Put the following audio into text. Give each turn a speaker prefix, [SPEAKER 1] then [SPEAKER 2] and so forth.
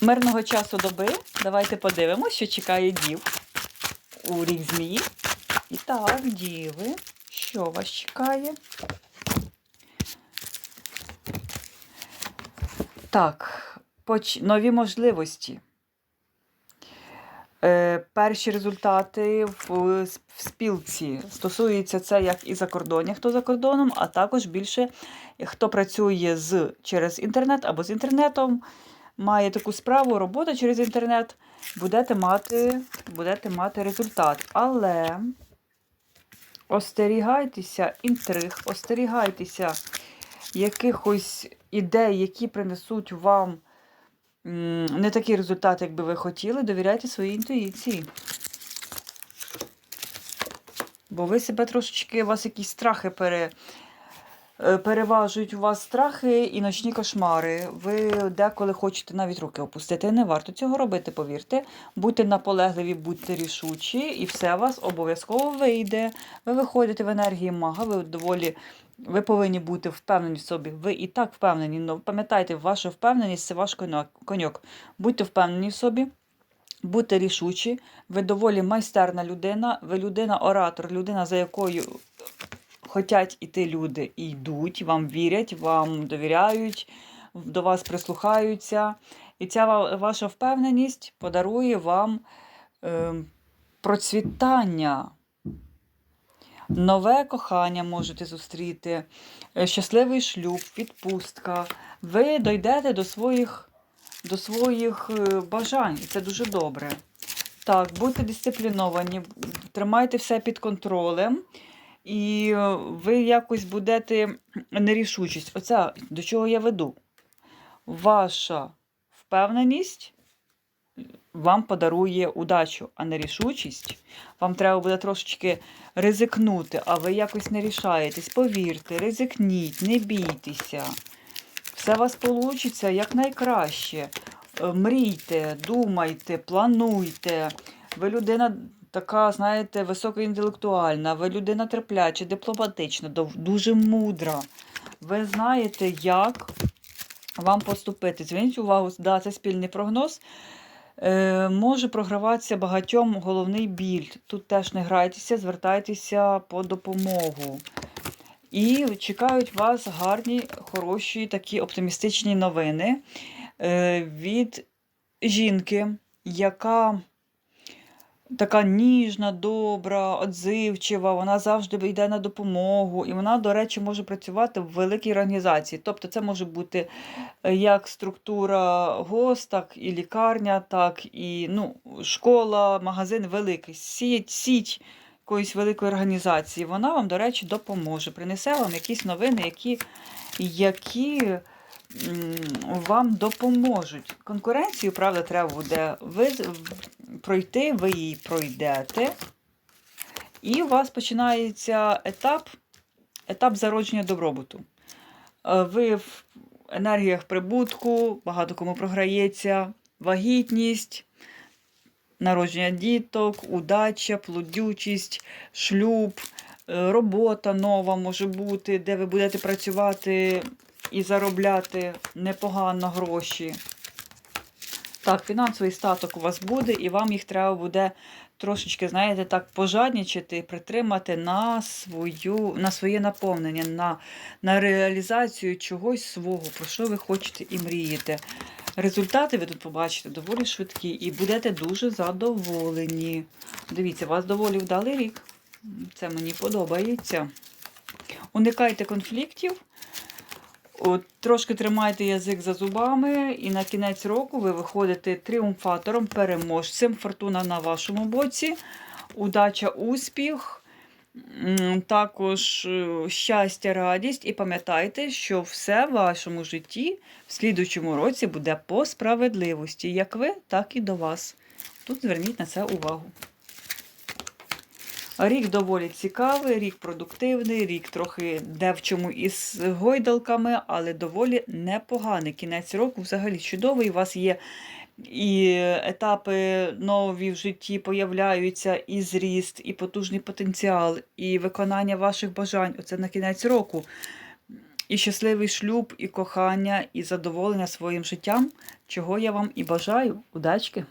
[SPEAKER 1] Мирного часу доби. Давайте подивимося, що чекає дів у рік змії. І так, діви, що вас чекає? Так, поч... нові можливості. Е, перші результати в, в спілці. Стосується це як і закордоння, хто за кордоном, а також більше хто працює з, через інтернет або з інтернетом, має таку справу, робота через інтернет, будете мати, будете мати результат. Але остерігайтеся інтриг, остерігайтеся якихось ідей, які принесуть вам не такий результат, як би ви хотіли, довіряйте своїй інтуїції. Бо ви себе трошечки, у вас якісь страхи пере, переважують у вас страхи і ночні кошмари. Ви деколи хочете навіть руки опустити. Не варто цього робити, повірте. Будьте наполегливі, будьте рішучі, і все у вас обов'язково вийде. Ви виходите в енергії мага, ви доволі. Ви повинні бути впевнені в собі. Ви і так впевнені. але пам'ятайте, ваша впевненість це ваш коньок. Будьте впевнені в собі, будьте рішучі. Ви доволі майстерна людина. Ви людина-оратор, людина, за якою хочуть іти люди і йдуть, вам вірять, вам довіряють, до вас прислухаються. І ця ваша впевненість подарує вам е, процвітання. Нове кохання можете зустріти, е, щасливий шлюб, відпустка. Ви дойдете до своїх, до своїх е, бажань, і це дуже добре. Так, будьте дисципліновані, тримайте все під контролем, і е, ви якось будете нерішучість. Оце до чого я веду. Ваша впевненість вам подарує удачу, а нерішучість. Вам треба буде трошечки ризикнути, а ви якось не рішаєтесь. Повірте, ризикніть, не бійтеся. Все у вас вийде якнайкраще. Е, Мрійте, думайте, плануйте. Ви людина така, знаєте, високоінтелектуальна, ви людина терпляча, дипломатична, дуже мудра. Ви знаєте, як вам поступити. Зверніть увагу, да, це спільний прогноз. Е, може програватися багатьом головний біль. Тут теж не грайтеся, звертайтеся по допомогу. І чекають вас гарні, хороші, такі оптимістичні новини е, від жінки, яка така ніжна, добра, отзивчива, вона завжди йде на допомогу. І вона, до речі, може працювати в великій організації. Тобто це може бути е, як структура ГОС, так і лікарня, так і ну, школа, магазин великий, сіть, сіть якоїсь великої організації. Вона вам, до речі, допоможе, принесе вам якісь новини, які, які вам допоможуть. Конкуренцію, правда, треба буде пройти, ви її пройдете. І у вас починається етап, етап зародження добробуту. Е, Ви в енергіях прибутку, багато кому програється, вагітність, народження діток, удача, плодючість, шлюб, е, робота нова може бути, де ви будете працювати і заробляти непогано гроші. Так, фінансовий статок у вас буде, і вам їх треба буде трошечки, знаєте, так пожаднічити, притримати на свою, на своє наповнення, на, на реалізацію чогось свого, про що ви хочете і мрієте. Результати ви тут побачите доволі швидкі і будете дуже задоволені. Дивіться, вас доволі вдалий рік. Це мені подобається. Уникайте конфліктів. От, трошки тримайте язик за зубами, і на кінець року ви виходите тріумфатором, переможцем. Фортуна на вашому боці, удача, успіх, також е, щастя, радість. І пам'ятайте, що все в вашому житті в слідучому році буде по справедливості. Як ви, так і до вас. Тут зверніть на це увагу. Рік доволі цікавий, рік продуктивний, рік трохи де в чому із гойдалками, але доволі непоганий. Кінець року взагалі чудовий. У вас є і етапи нові в житті появляються, і зріст, і потужний потенціал, і виконання ваших бажань. Оце на кінець року. і щасливий шлюб, і кохання, і задоволення своїм життям, чого я вам і бажаю. Удачки!